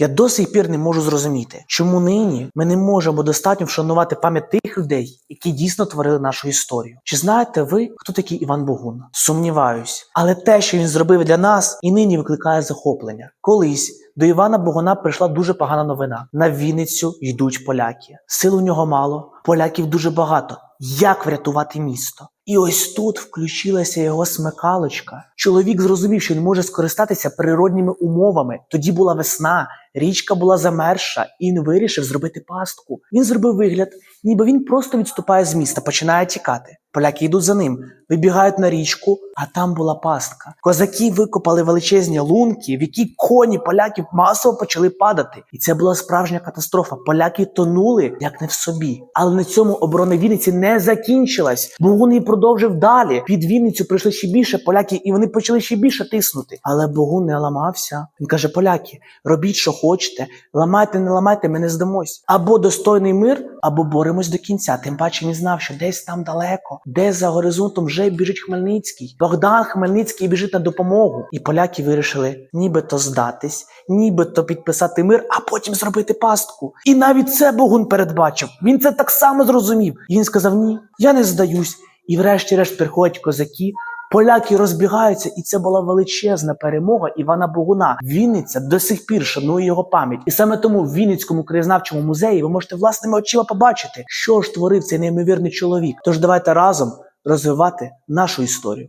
Я до сих пір не можу зрозуміти, чому нині ми не можемо достатньо вшанувати пам'ять тих людей, які дійсно творили нашу історію. Чи знаєте ви, хто такий Іван Богун? Сумніваюсь, але те, що він зробив для нас, і нині викликає захоплення. Колись до Івана Богуна прийшла дуже погана новина. На Вінницю йдуть поляки. Сил у нього мало, поляків дуже багато. Як врятувати місто? І ось тут включилася його смикалочка. Чоловік зрозумів, що він може скористатися природніми умовами. Тоді була весна, річка була замерша, і він вирішив зробити пастку. Він зробив вигляд, ніби він просто відступає з міста, починає тікати. Поляки йдуть за ним, вибігають на річку, а там була пастка. Козаки викопали величезні лунки, в які коні поляків масово почали падати. І це була справжня катастрофа. Поляки тонули як не в собі. Але на цьому оборона Вінниці не закінчилась. Богун її продовжив далі. Під Вінницю прийшли ще більше поляків, і вони почали ще більше тиснути. Але Богун не ламався. Він каже: поляки, робіть, що хочете, ламайте, не ламайте, ми не здамось. Або достойний мир, або боремось до кінця. Тим паче він знав, що десь там далеко, десь за горизонтом вже біжить Хмельницький. Богдан Хмельницький біжить на допомогу. І поляки вирішили нібито здатись, нібито підписати мир, а потім зробити пастку. І навіть це Богун передбачив. Він це так само зрозумів. І він сказав: Ні, я не здаюсь. І врешті-решт приходять козаки. Поляки розбігаються, і це була величезна перемога Івана Богуна. Вінниця до сих пір шанує його пам'ять, і саме тому в Вінницькому краєзнавчому музеї ви можете власними очима побачити, що ж творив цей неймовірний чоловік. Тож давайте разом розвивати нашу історію.